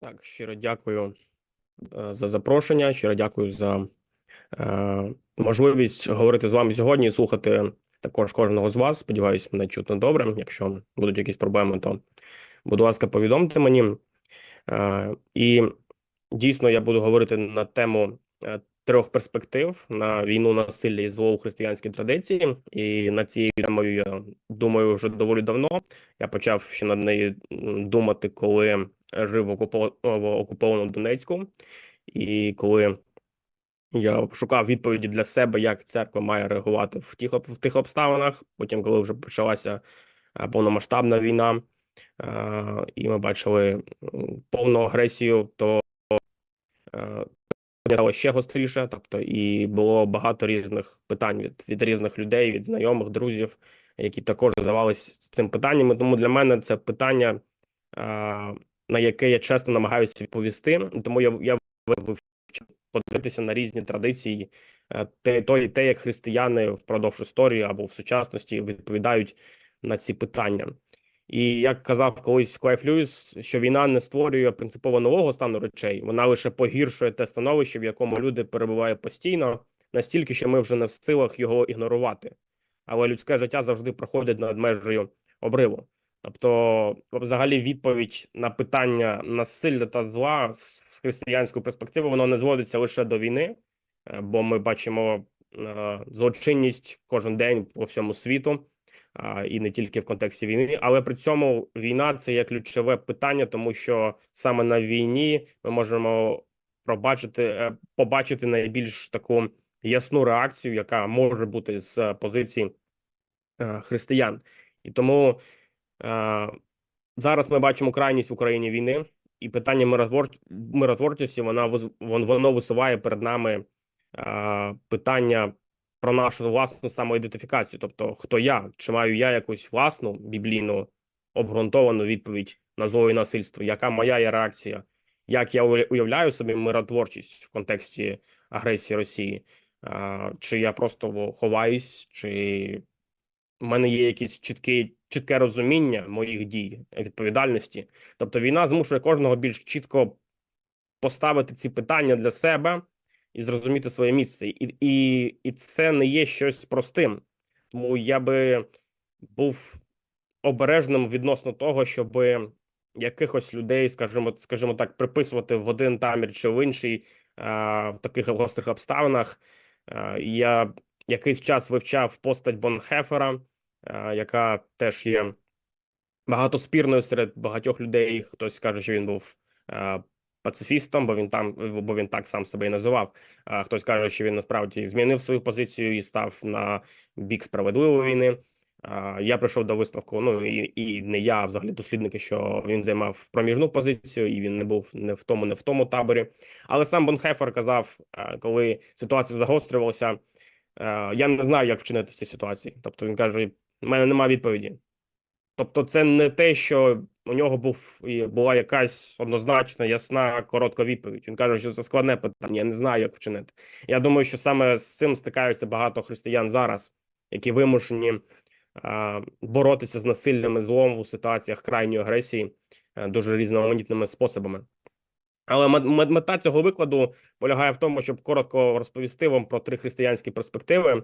Так, щиро дякую е, за запрошення. Щиро дякую за е, можливість говорити з вами сьогодні і слухати також кожного з вас. Сподіваюсь, мене чутно добре. Якщо будуть якісь проблеми, то будь ласка, повідомте мені. Е, і дійсно я буду говорити на тему е, трьох перспектив на війну насилля і зло у християнській традиції. І над цією темою я думаю вже доволі давно. Я почав ще над нею думати, коли жив в окупованому Донецьку, і коли я шукав відповіді для себе, як церква має реагувати в тих в тих обставинах. Потім, коли вже почалася е, повномасштабна війна, е, і ми бачили повну агресію, то е, стало ще гостріше. Тобто, і було багато різних питань від, від різних людей, від знайомих, друзів, які також задавались цим питаннями. Тому для мене це питання, на яке я чесно намагаюся відповісти. Тому я я вивчив подивитися на різні традиції, е, те, то, те, як християни впродовж історії або в сучасності відповідають на ці питання. І як казав колись Клайф Льюіс, що війна не створює принципово нового стану речей, вона лише погіршує те становище, в якому люди перебувають постійно, настільки, що ми вже не в силах його ігнорувати. Але людське життя завжди проходить над межею обриву. Тобто, взагалі, відповідь на питання насилля та зла з християнської перспективи воно не зводиться лише до війни, е, бо ми бачимо е, злочинність кожен день по всьому світу, і не тільки в контексті війни. Але при цьому війна це є ключове питання, тому що саме на війні ми можемо пробачити, е, побачити найбільш таку ясну реакцію, яка може бути з позиції християн. І тому зараз ми бачимо крайність в Україні війни, і питання миротвор... миротворчості вона воно висуває перед нами е, питання про нашу власну самоідентифікацію. Тобто, хто я, чи маю я якусь власну біблійну обґрунтовану відповідь на зло і насильство, яка моя є реакція, як я уя- уявляю собі миротворчість в контексті агресії Росії, е, чи я просто ховаюсь, чи в мене є якесь чітке, чітке розуміння моїх дій, відповідальності. Тобто, війна змушує кожного більш чітко поставити ці питання для себе і зрозуміти своє місце. І, і, і це не є щось простим. Тому я би був обережним відносно того, щоб якихось людей, скажімо, скажімо так, приписувати в один тамір чи в інший а, в таких гострих обставинах. А, я якийсь час вивчав постать Бонхефера, яка теж є багатоспірною серед багатьох людей. Хтось каже, що він був пацифістом, бо він там, бо він так сам себе і називав. А хтось каже, що він насправді змінив свою позицію і став на бік справедливої війни. Я прийшов до висновку. Ну і, і не я, а взагалі дослідники, що він займав проміжну позицію, і він не був не в тому, не в тому таборі. Але сам Бонхефер казав, коли ситуація загострювалася, я не знаю, як вчинити в цій ситуації. Тобто він каже: у мене немає відповіді. Тобто, це не те, що у нього був і була якась однозначна, ясна, коротка відповідь. Він каже, що це складне питання. Я не знаю, як вчинити. Я думаю, що саме з цим стикаються багато християн зараз, які вимушені а, боротися з насиллям і злом у ситуаціях крайньої агресії а, дуже різноманітними способами. Але мет- мет- мета цього викладу полягає в тому, щоб коротко розповісти вам про три християнські перспективи е,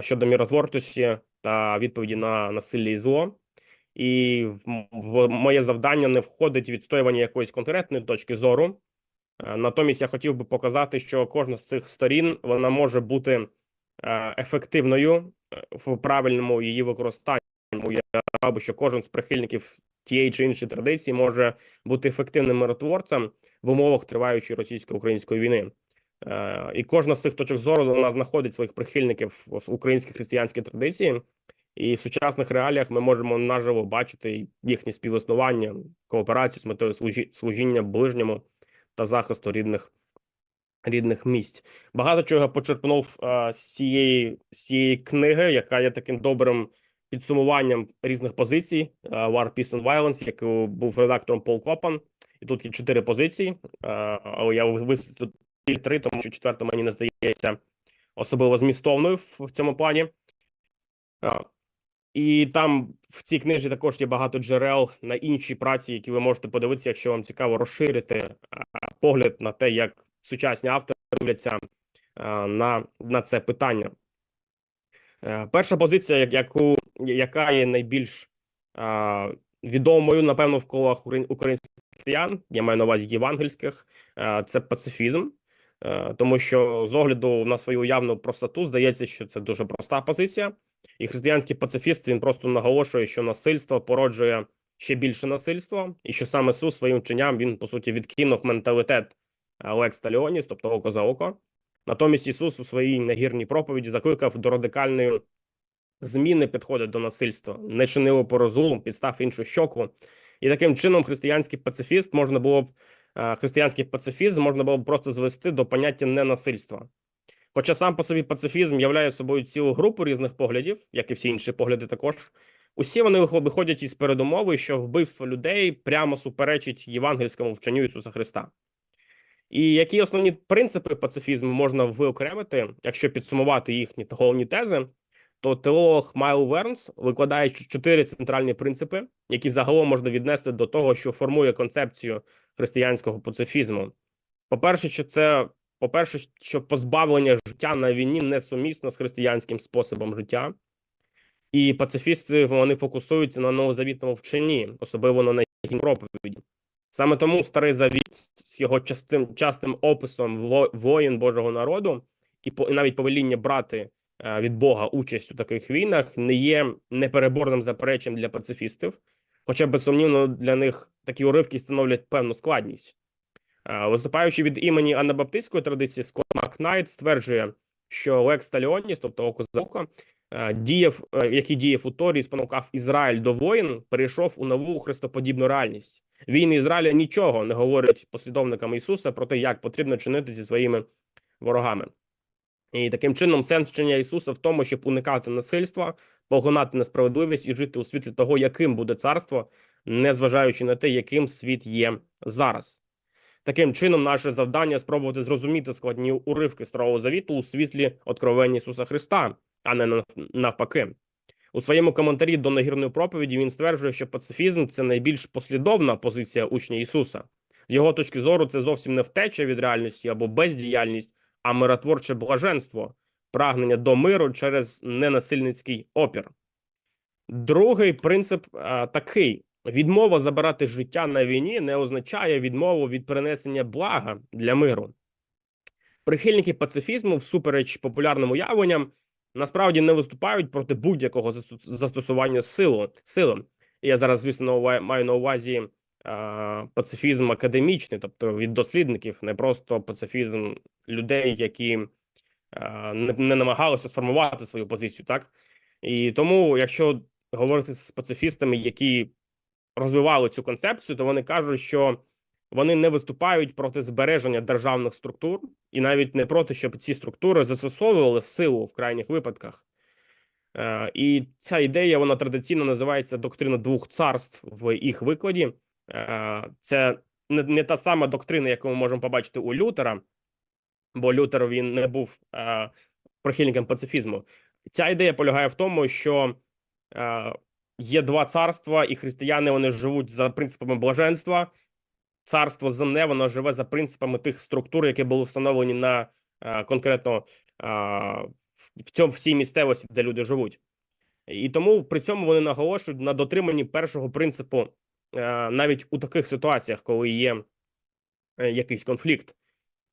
щодо міротворчості та відповіді на насилля і зло. І в, моє завдання не входить відстоювання якоїсь конкретної точки зору. Е, Натомість я хотів би показати, що кожна з цих сторін вона може бути е, ефективною е, в правильному її використанні. Я би, що кожен з прихильників тієї чи іншої традиції може бути ефективним миротворцем в умовах триваючої російсько-української війни. Е, І кожна з цих точок зору вона знаходить своїх прихильників в українській християнській традиції. І в сучасних реаліях ми можемо наживо бачити їхнє співіснування, кооперацію з метою служі- служіння ближньому та захисту рідних рідних місць. Багато чого почерпнув е, з цієї з цієї книги, яка є таким добрим підсумуванням різних позицій е, War, Peace and Violence, яку був редактором Пол Копан. І тут є чотири позиції, але я висвітлю тільки три, тому що четверта мені не здається особливо змістовною в, цьому плані. І там в цій книжі також є багато джерел на інші праці, які ви можете подивитися, якщо вам цікаво розширити погляд на те, як сучасні автори дивляться на, на це питання. Е, Перша позиція, яку, яка є найбільш відомою, напевно, в колах українських християн, я маю на увазі євангельських, це пацифізм. Е, Тому що з огляду на свою уявну простоту здається, що це дуже проста позиція. І християнський пацифіст він просто наголошує, що насильство породжує ще більше насильства, і що саме Ісус своїм вченням він по суті відкинув менталітет Лекс Таліоніс, тобто око за око. Натомість Ісус у своїй нагірній проповіді закликав до радикальної зміни підходу до насильства, не чинив опору злу, підстав іншу щоку. І таким чином християнський пацифіст можна було б християнський пацифізм можна було б просто звести до поняття ненасильства. Хоча сам по собі пацифізм являє собою цілу групу різних поглядів, як і всі інші погляди, також усі вони виходять із передумови, що вбивство людей прямо суперечить євангельському вченню Ісуса Христа. І які основні принципи пацифізму можна виокремити, якщо підсумувати їхні та головні тези, то теолог Майл Вернс викладає чотири центральні принципи, які загалом можна віднести до того, що формує концепцію християнського пацифізму. По-перше, що це по-перше, що позбавлення життя на війні несумісно з християнським способом життя, і пацифісти вони фокусуються на новозавітному вченні, особливо на їхній проповіді. Саме тому старий завіт з його частим частим описом воїн Божого народу і і навіть повеління брати від Бога участь у таких війнах не є непереборним запереченням для пацифістів, хоча безсумнівно для них такі уривки становлять певну складність. Е, Виступаючи від імені анабаптистської традиції, Скотт Макнайт стверджує, що Лекс Таліоніс, тобто око за око, е, діяв, е, який діяв у Торі, спонукав Ізраїль до воїн, перейшов у нову хрестоподібну реальність. Війни Ізраїля нічого не говорять послідовникам Ісуса про те, як потрібно чинити зі своїми ворогами. І таким чином сенс вчення Ісуса в тому, щоб уникати насильства, погонати несправедливість і жити у світлі того, яким буде царство, незважаючи на те, яким світ є зараз. Таким чином, наше завдання спробувати зрозуміти складні уривки Старого Завіту у світлі откровення Ісуса Христа, а не навпаки. У своєму коментарі до нагірної проповіді він стверджує, що пацифізм це найбільш послідовна позиція учня Ісуса. З його точки зору, це зовсім не втеча від реальності або бездіяльність, а миротворче блаженство, прагнення до миру через ненасильницький опір. Другий принцип а, такий: відмова забирати життя на війні не означає відмову від принесення блага для миру. Прихильники пацифізму, всупереч популярним уявленням, насправді не виступають проти будь-якого застосування силу, сили. Я зараз, звісно, маю на увазі пацифізм академічний, тобто від дослідників, не просто пацифізм людей, які не, намагалися сформувати свою позицію, так? І тому, якщо говорити з пацифістами, які розвивали цю концепцію, то вони кажуть, що вони не виступають проти збереження державних структур і навіть не проти, щоб ці структури застосовували силу в крайніх випадках. І ця ідея вона традиційно називається доктрина двох царств в їх викладі. Е, Це не, та сама доктрина, яку ми можемо побачити у Лютера, бо Лютер він не був е, прихильником пацифізму. Ця ідея полягає в тому, що е, є два царства, і християни вони живуть за принципами блаженства. Царство земне воно живе за принципами тих структур, які були встановлені на конкретно в- цьому всій місцевості, де люди живуть. І тому при цьому вони наголошують на дотриманні першого принципу навіть у таких ситуаціях, коли є е, якийсь конфлікт.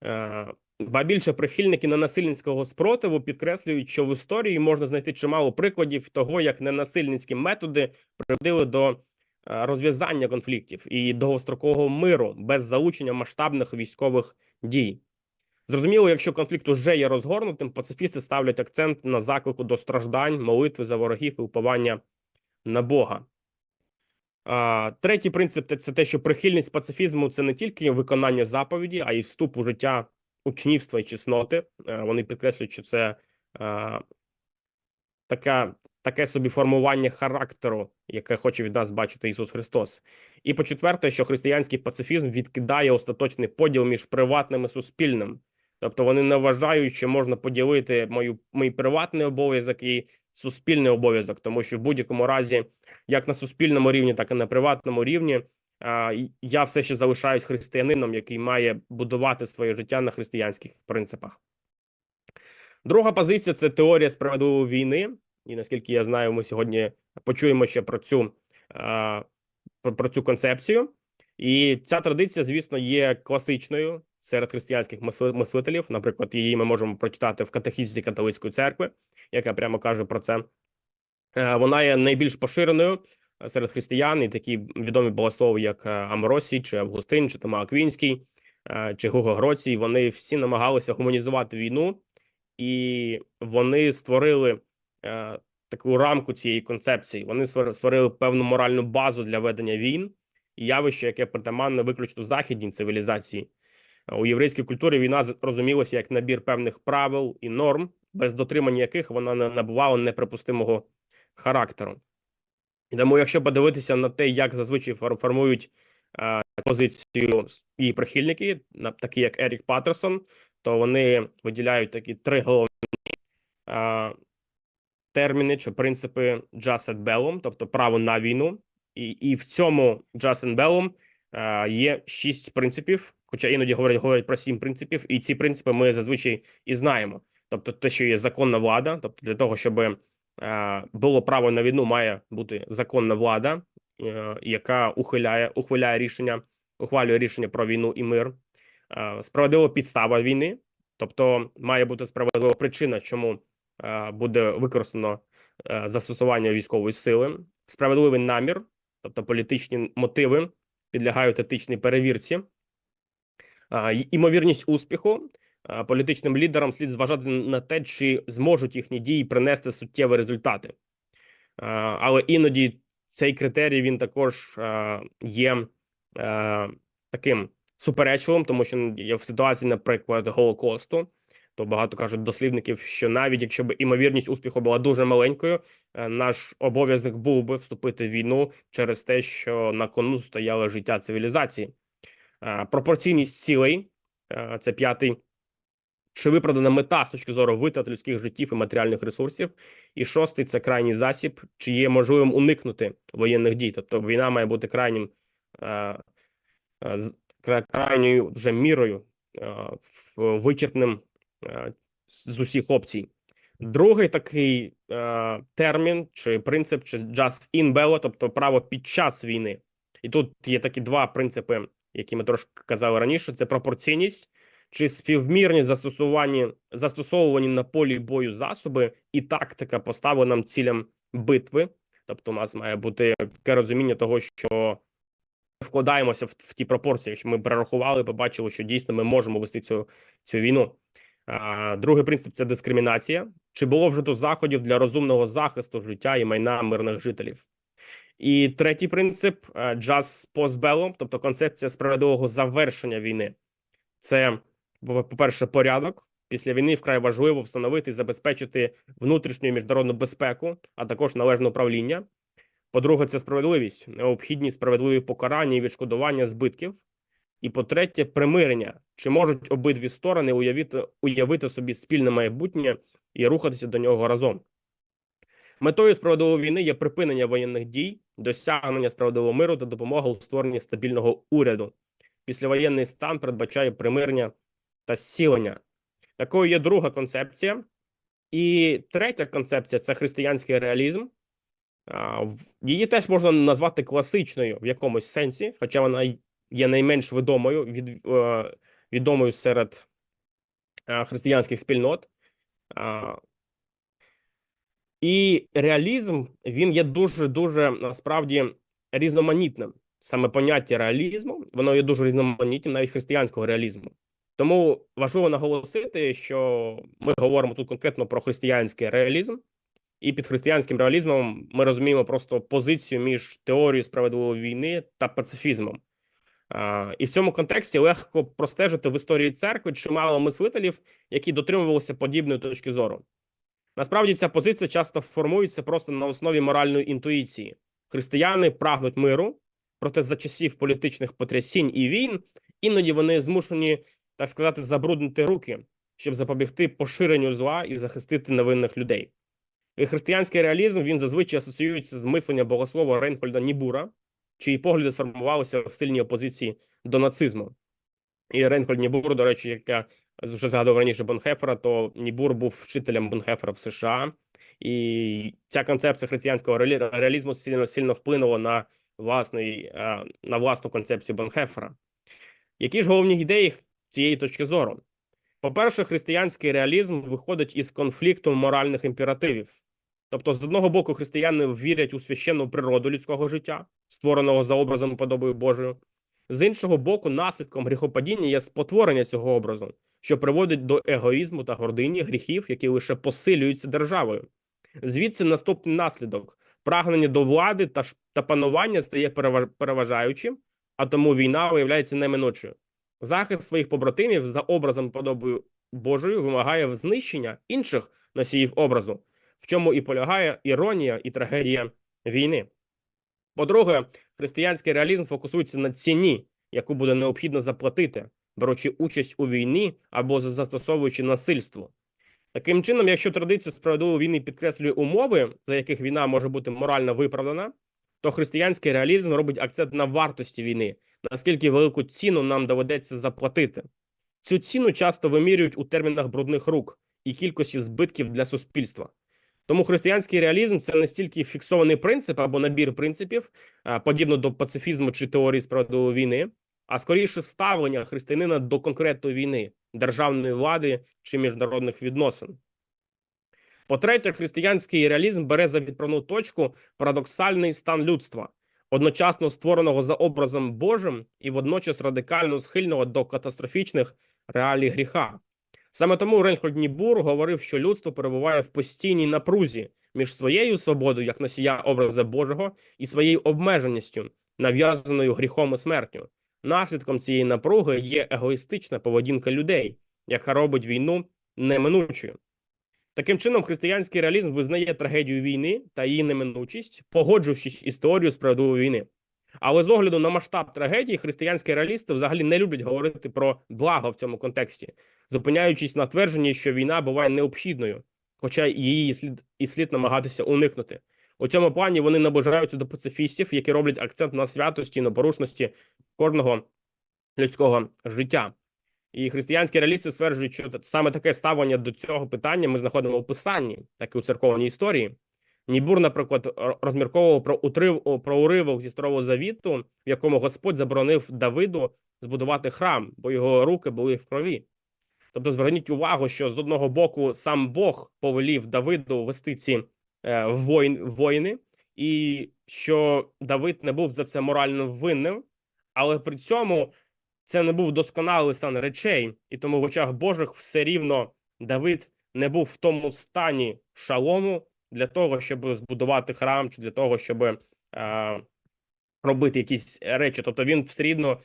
Е, Ба більше прихильники ненасильницького спротиву підкреслюють, що в історії можна знайти чимало прикладів того, як ненасильницькі методи приводили до е, розв'язання конфліктів і довгострокового миру без залучення масштабних військових дій. Зрозуміло, якщо конфлікт уже є розгорнутим, пацифісти ставлять акцент на заклику до страждань, молитви за ворогів і уповання на Бога. Третій принцип це те, що прихильність пацифізму це не тільки виконання заповіді, а й вступ у життя учнівства і чесноти. Е, Вони підкреслюють, що це е, така, таке собі формування характеру, яке хоче від нас бачити Ісус Христос. І по четверте, що християнський пацифізм відкидає остаточний поділ між приватним і суспільним. Тобто вони не вважають, що можна поділити мою мій приватний обов'язок і суспільний обов'язок, тому що в будь-якому разі, як на суспільному рівні, так і на приватному рівні, я все ще залишаюсь християнином, який має будувати своє життя на християнських принципах. Друга позиція це теорія справедливої війни. І наскільки я знаю, ми сьогодні почуємо ще про цю, про цю концепцію. І ця традиція, звісно, є класичною серед християнських мисли- мислителів. Наприклад, її ми можемо прочитати в катехізі католицької церкви, яка прямо каже про це. Е, Вона є найбільш поширеною е, серед християн, і такі відомі богослови, як е, Амросій, чи Августин, чи Тома Аквінський, чи Гуго Гроцій. Вони всі намагалися гуманізувати війну, і вони створили таку рамку цієї концепції. Вони створили певну моральну базу для ведення війн, явище, яке притаманне виключно західній цивілізації. У єврейській культурі війна з- розумілася як набір певних правил і норм, без дотримання яких вона не набувала неприпустимого характеру. І тому, якщо подивитися на те, як зазвичай фор- формують е, позицію її прихильники, такі як Ерік Паттерсон, то вони виділяють такі три головні е, терміни чи принципи «jus et bellum», тобто право на війну. І, і в цьому «jus et bellum» є шість принципів, хоча іноді говорять, говорять про сім принципів, і ці принципи ми зазвичай і знаємо. Тобто, те, що є законна влада, тобто для того, щоб було право на війну, має бути законна влада, е, яка ухиляє, ухваляє рішення, ухвалює рішення про війну і мир. Справедлива підстава війни, тобто має бути справедлива причина, чому буде використано е, застосування військової сили, справедливий намір, тобто політичні мотиви підлягають етичній перевірці. Імовірність успіху політичним лідерам слід зважати на те, чи зможуть їхні дії принести суттєві результати. Але іноді цей критерій він також є таким суперечливим, тому що є в ситуації, наприклад, Голокосту, то багато кажуть дослідників, що навіть якщо б імовірність успіху була дуже маленькою, е, наш обов'язок був би вступити в війну через те, що на кону стояло життя цивілізації. Е, Пропорційність цілей е, це п'ятий. Чи виправдана мета з точки зору витрат людських життів і матеріальних ресурсів? І шостий це крайній засіб, чи є можливим уникнути воєнних дій. Тобто війна має бути крайнім крайньою вже мірою вичерпним з усіх опцій. Другий такий е, термін чи принцип, чи just in bello, тобто право під час війни. І тут є такі два принципи, які ми трошки казали раніше: це пропорційність чи співмірність застосування застосовувані на полі бою засоби і тактика поставленим цілям битви. Тобто, у нас має бути таке розуміння того, що ми вкладаємося в, в ті пропорції. Якщо ми перерахували, побачили, що дійсно ми можемо вести цю, цю війну. Другий принцип це дискримінація. Чи було вжито заходів для розумного захисту життя і майна мирних жителів? І третій принцип е, just тобто концепція справедливого завершення війни. Це, по- по-перше, порядок. Після війни вкрай важливо встановити і забезпечити внутрішню і міжнародну безпеку, а також належне управління. По-друге, це справедливість, необхідність справедливі покарання і відшкодування збитків. І по-третє, примирення. Чи можуть обидві сторони уявити, уявити собі спільне майбутнє і рухатися до нього разом? Метою справедливої війни є припинення воєнних дій, досягнення справедливого миру та допомога у створенні стабільного уряду. Післявоєнний стан передбачає примирення та зцілення. Такою є друга концепція. І третя концепція це християнський реалізм. Її теж можна назвати класичною в якомусь сенсі, хоча вона є найменш відомою, від, е, відомою серед е, християнських спільнот. І реалізм він є дуже дуже насправді різноманітним. Саме поняття реалізму, воно є дуже різноманітним, навіть християнського реалізму. Тому важливо наголосити, що ми говоримо тут конкретно про християнський реалізм, і під християнським реалізмом ми розуміємо просто позицію між теорією справедливої війни та пацифізмом. А, І в цьому контексті легко простежити в історії церкви чимало мислителів, які дотримувалися подібної точки зору. Насправді ця позиція часто формується просто на основі моральної інтуїції. Християни прагнуть миру, проте за часів політичних потрясінь і війн іноді вони змушені так сказати, забруднити руки, щоб запобігти поширенню зла і захистити невинних людей. І християнський реалізм він зазвичай асоціюється з мисленням богослова Рейнхольда Нібура, чиї погляди сформувалися в сильній опозиції до нацизму. І Рейнхольд Нібур, до речі, як я вже згадував раніше Бонхефера, то Нібур був вчителем Бонхефера в США, і ця концепція християнського реалізму сильно сильно вплинула на власний е, на власну концепцію Бонхефера. Які ж головні ідеї цієї точки зору? По-перше, християнський реалізм виходить із конфлікту моральних імперативів. Тобто, з одного боку, християни вірять у священну природу людського життя, створеного за образом подобою Божою. З іншого боку, наслідком гріхопадіння є спотворення цього образу, що приводить до егоїзму та гордині гріхів, які лише посилюються державою. Звідси наступний наслідок: прагнення до влади та, та панування стає переваж- переважаючим, а тому війна виявляється неминучою. Захист своїх побратимів за образом подобою Божою вимагає знищення інших носіїв образу, в чому і полягає іронія і трагедія війни. По-друге, християнський реалізм фокусується на ціні, яку буде необхідно заплатити, беручи участь у війні або застосовуючи насильство. Таким чином, якщо традиція справедливої війни підкреслює умови, за яких війна може бути морально виправдана, то християнський реалізм робить акцент на вартості війни, наскільки велику ціну нам доведеться заплатити. Цю ціну часто вимірюють у термінах брудних рук і кількості збитків для суспільства. Тому християнський реалізм це не стільки фіксований принцип або набір принципів, подібно до пацифізму чи теорії справедливої війни, а скоріше ставлення християнина до конкретної війни, державної влади чи міжнародних відносин. По-третє, християнський реалізм бере за відправну точку парадоксальний стан людства, одночасно створеного за образом Божим і водночас радикально схильного до катастрофічних реалій гріха. Саме тому Рейнхольд Нібур говорив, що людство перебуває в постійній напрузі між своєю свободою як носія образа Божого і своєю обмеженістю, нав'язаною гріхом і смертю. Наслідком цієї напруги є егоїстична поведінка людей, яка робить війну неминучою. Таким чином, християнський реалізм визнає трагедію війни та її неминучість, погоджуючись із теорією справедливої війни. Але з огляду на масштаб трагедії, християнські реалісти взагалі не люблять говорити про благо в цьому контексті, зупиняючись на твердженні, що війна буває необхідною, хоча її слід і слід намагатися уникнути. У цьому плані вони наближаються до пацифістів, які роблять акцент на святості і непорушності кожного людського життя. І християнські реалісти стверджують, що саме таке ставлення до цього питання ми знаходимо у писанні, так і у церковній історії. Нібур, наприклад, розмірковував про утрив про уривок зі старого завіту, в якому Господь заборонив Давиду збудувати храм, бо його руки були в крові. Тобто, зверніть увагу, що з одного боку сам Бог повелів Давиду вести ці е, воїн, воїни, і що Давид не був за це морально винним, але при цьому це не був досконалий стан речей, і тому в очах Божих все рівно Давид не був в тому стані шалому для того, щоб збудувати храм, чи для того, щоб е, робити якісь речі. Тобто він все рівно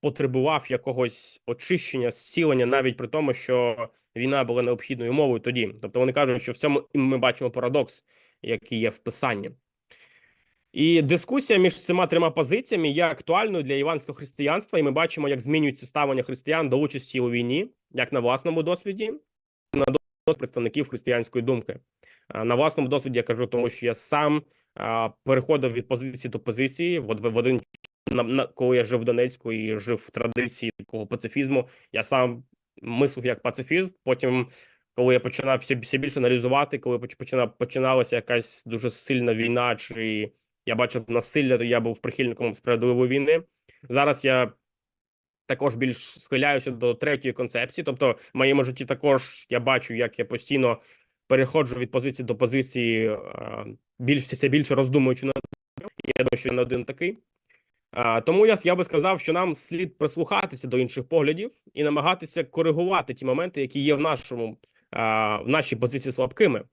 потребував якогось очищення, зцілення, навіть при тому, що війна була необхідною умовою тоді. Тобто вони кажуть, що в цьому ми бачимо парадокс, який є в писанні. І дискусія між цими трьома позиціями є актуальною для іванського християнства, і ми бачимо, як змінюється ставлення християн до участі у війні, як на власному досвіді, на досвіді представників християнської думки. На власному досвіді я кажу, тому що я сам переходив від позиції до позиції в в один на, коли я жив в Донецьку і жив в традиції такого пацифізму. Я сам мислив як пацифіст. Потім, коли я починав все, більше аналізувати, коли поч- починав починалася якась дуже сильна війна, чи я бачив насилля, то я був прихильником справедливої війни. Зараз я також більш схиляюся до третьої концепції. Тобто, в моєму житті також я бачу, як я постійно переходжу від позиції до позиції, е, більш все більше роздумуючи над я думаю, що я не один такий. А, тому я, я би сказав, що нам слід прислухатися до інших поглядів і намагатися коригувати ті моменти, які є в нашому а, в нашій позиції слабкими.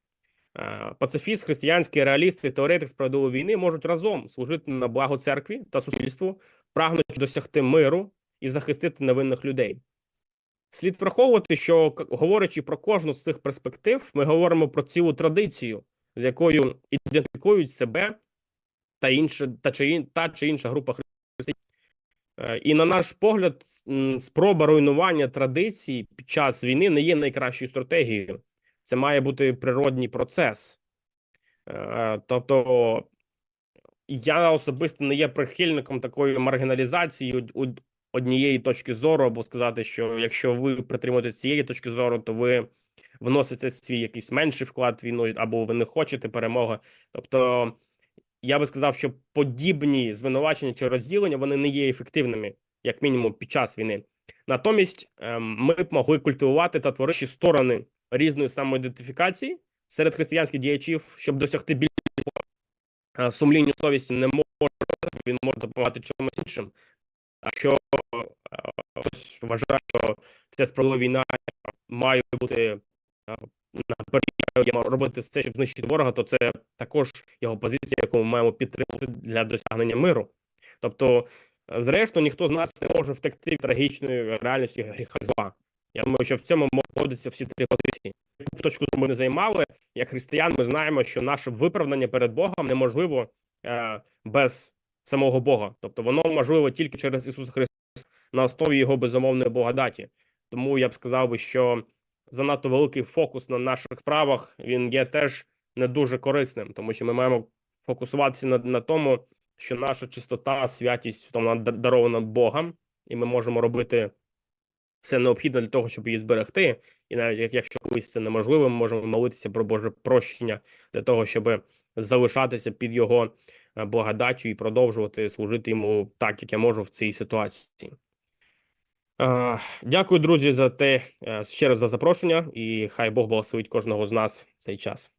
А, Пацифіст, реаліст і теоретик справедливої війни можуть разом служити на благо церкві та суспільству, прагнучи досягти миру і захистити невинних людей. Слід враховувати, що говорячи про кожну з цих перспектив, ми говоримо про цілу традицію, з якою ідентифікують себе та інша та чи та чи інша група християн. Е, І на наш погляд, спроба руйнування традицій під час війни не є найкращою стратегією. Це має бути природній процес. Е, Тобто, я особисто не є прихильником такої маргіналізації однієї точки зору, або сказати, що якщо ви притримуєтеся цієї точки зору, то ви вносите свій якийсь менший вклад в війну, або ви не хочете перемоги. Тобто, я би сказав, що подібні звинувачення чи розділення вони не є ефективними, як мінімум, під час війни. Натомість, ем, ми б могли культивувати та творити сторони різної самоідентифікації серед християнських діячів, щоб досягти більш е, сумлінню совісті не може, він може допомагати чомусь іншим. А що е, хтось вважає, що це справедлива війна має бути е, наперед робити все, щоб знищити ворога, то це також його позиція, яку ми маємо підтримувати для досягнення миру. Тобто, е, зрештою, ніхто з нас не може втекти від трагічної реальності гріха зла. Я думаю, що в цьому знаходяться всі три позиції. Яку точку ми не займали, як християн, ми знаємо, що наше виправдання перед Богом неможливо без самого Бога. Тобто воно можливо тільки через Ісуса Христа на основі Його безумовної благодаті. Тому я б сказав би, що занадто великий фокус на наших справах він є теж не дуже корисним, тому що ми маємо фокусуватися на, на тому, що наша чистота, святість вона дарована Богом, і ми можемо робити все необхідне для того, щоб її зберегти. І навіть якщо колись це неможливо, ми можемо молитися про Боже прощення для того, щоб залишатися під його благодаттю і продовжувати служити йому так, як я можу в цій ситуації. Дякую, друзі, за те е, ще раз за запрошення, і хай Бог благословить кожного з нас в цей час.